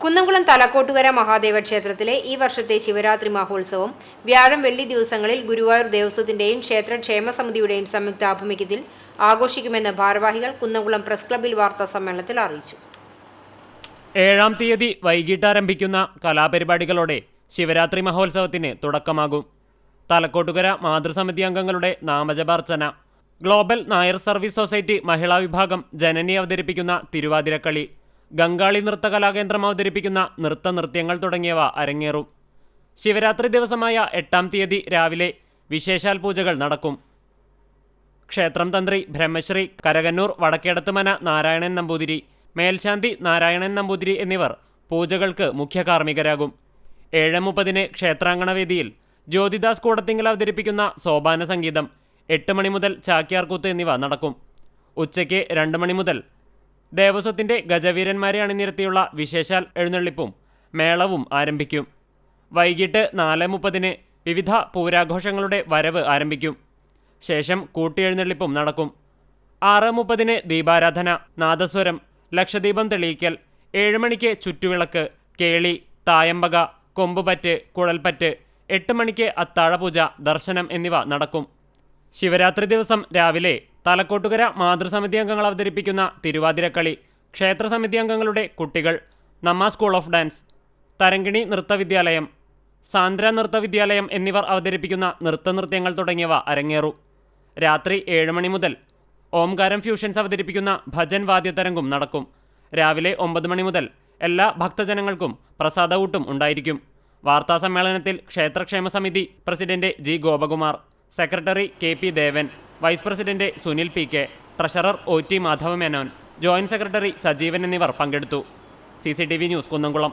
കുന്നംകുളം തലക്കോട്ടുകര മഹാദേവ ക്ഷേത്രത്തിലെ ഈ വർഷത്തെ ശിവരാത്രി മഹോത്സവം വ്യാഴം വെള്ളി ദിവസങ്ങളിൽ ഗുരുവായൂർ ദേവസ്വത്തിന്റെയും ക്ഷേത്ര സമിതിയുടെയും സംയുക്ത ആഭിമുഖ്യത്തിൽ ആഘോഷിക്കുമെന്ന് ഭാരവാഹികൾ കുന്നംകുളം പ്രസ് ക്ലബിൽ വാർത്താ സമ്മേളനത്തിൽ അറിയിച്ചു. ഏഴാം തീയതി വൈകിട്ട് ആരംഭിക്കുന്ന കലാപരിപാടികളോടെ ശിവരാത്രി മഹോത്സവത്തിന് തുടക്കമാകും. തലക്കോട്ടുകര മാതൃസമിതി അംഗങ്ങളുടെ നാമജപാർച്ചന ഗ്ലോബൽ നായർ സർവീസ് സൊസൈറ്റി മഹിളാ വിഭാഗം ജനനി അവതരിപ്പിക്കുന്ന തിരുവാതിരക്കളി ഗംഗാളി നൃത്ത കലാകേന്ദ്രം അവതരിപ്പിക്കുന്ന നൃത്ത നൃത്യങ്ങൾ തുടങ്ങിയവ അരങ്ങേറും. ശിവരാത്രി ദിവസമായ എട്ടാം തീയതി രാവിലെ വിശേഷാൽ പൂജകൾ നടക്കും. ക്ഷേത്രം തന്ത്രി ബ്രഹ്മശ്രീ കരകന്നൂർ വടക്കേടത്തുമന നാരായണൻ നമ്പൂതിരി മേൽശാന്തി നാരായണൻ നമ്പൂതിരി എന്നിവർ പൂജകൾക്ക് മുഖ്യ കാർമ്മികരാകും. ഏഴ് മുപ്പതിന് ക്ഷേത്രാങ്കണവേദിയിൽ ജ്യോതിദാസ് കൂടത്തിങ്കൽ അവതരിപ്പിക്കുന്ന സോപാന സംഗീതം എട്ട് മണി മുതൽ ചാക്യാർകൂത്ത് എന്നിവ നടക്കും. ഉച്ചയ്ക്ക് രണ്ട് മണി മുതൽ ദേവസ്വത്തിന്റെ ഗജവീരന്മാരെ അണിനിരത്തിയുള്ള വിശേഷാൽ എഴുന്നള്ളിപ്പും മേളവും ആരംഭിക്കും. വൈകിട്ട് നാല് മുപ്പതിന് വിവിധ പൂരാഘോഷങ്ങളുടെ വരവ് ആരംഭിക്കും. ശേഷം കൂട്ടിയെഴുന്നള്ളിപ്പും നടക്കും. ആറ് മുപ്പതിന് ദീപാരാധന നാദസ്വരം ലക്ഷദീപം തെളിയിക്കൽ ഏഴുമണിക്ക് ചുറ്റുവിളക്ക് കേളി തായമ്പക കൊമ്പുപറ്റ് കുഴൽപ്പറ്റ് എട്ട് മണിക്ക് അത്താഴപൂജ ദർശനം എന്നിവ നടക്കും. ശിവരാത്രി ദിവസം രാവിലെ തലക്കോട്ടുകര മാതൃസമിതി അംഗങ്ങൾ അവതരിപ്പിക്കുന്ന തിരുവാതിരക്കളി ക്ഷേത്രസമിതി അംഗങ്ങളുടെ കുട്ടികൾ Namma school of dance Tharangini നൃത്തവിദ്യാലയം Sandra നൃത്തവിദ്യാലയം എന്നിവർ അവതരിപ്പിക്കുന്ന നൃത്തനൃത്യങ്ങൾ തുടങ്ങിയവ അരങ്ങേറു. രാത്രി ഏഴ് മണി മുതൽ ഓംകാരം ഫ്യൂഷൻസ് അവതരിപ്പിക്കുന്ന ഭജൻ വാദ്യതരംഗം നടക്കും. രാവിലെ ഒമ്പത് മണി മുതൽ എല്ലാ ഭക്തജനങ്ങൾക്കും പ്രസാദകൂട്ടും ഉണ്ടായിരിക്കും. വാർത്താ സമ്മേളനത്തിൽ ക്ഷേത്രക്ഷേമ സമിതി president G Gopakumar secretary K P Devan vice president Sunil P K treasurer O T Madhava Menon joint secretary Sajeevan എന്നിവർ പങ്കെടുത്തു. C news Kunnamkulam.